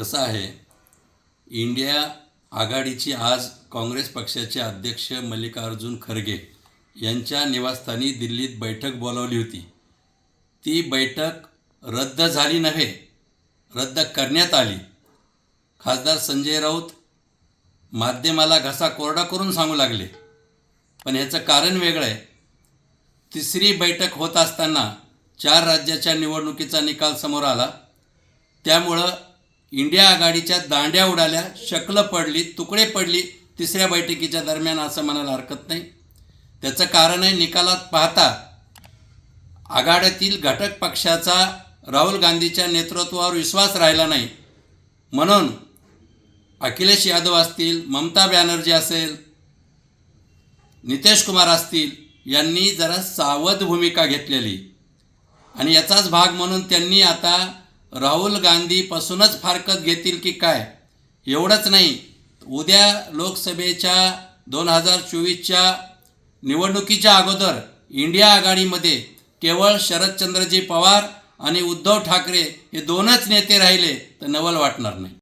कसं आहे? इंडिया आघाडीची आज काँग्रेस पक्षाचे अध्यक्ष मल्लिकार्जुन खरगे यांच्या निवासस्थानी दिल्लीत बैठक बोलावली होती. ती बैठक रद्द झाली नव्हे रद्द करण्यात आली. खासदार संजय राऊत माध्यमाला घसा कोरडा करून सांगू लागले. पण ह्याचं कारण वेगळं आहे. तिसरी बैठक होत असताना चार राज्याच्या निवडणुकीचा निकाल समोर आला. त्यामुळं इंडिया आघाडीच्या दांड्या उडाल्या शकलं पडली तुकडे पडली तिसऱ्या बैठकीच्या दरम्यान असं म्हणायला हरकत नाही. त्याचं कारण आहे निकालात पाहता आघाड्यातील घटक पक्षाचा राहुल गांधीच्या नेतृत्वावर विश्वास राहिला नाही. म्हणून अखिलेश यादव असतील ममता बॅनर्जी असेल नितेश कुमार असतील यांनी जरा सावध भूमिका घेतलेली. आणि याचाच भाग म्हणून त्यांनी आता राहुल गांधीपासूनच फारकत घेतील की काय? एवढंच नाही. उद्या लोकसभेच्या दोन हजार चोवीसच्या निवडणुकीच्या अगोदर इंडिया आघाडीमध्ये केवळ शरदचंद्रजी पवार आणि उद्धव ठाकरे हे दोनच नेते राहिले तर नवल वाटणार नाही.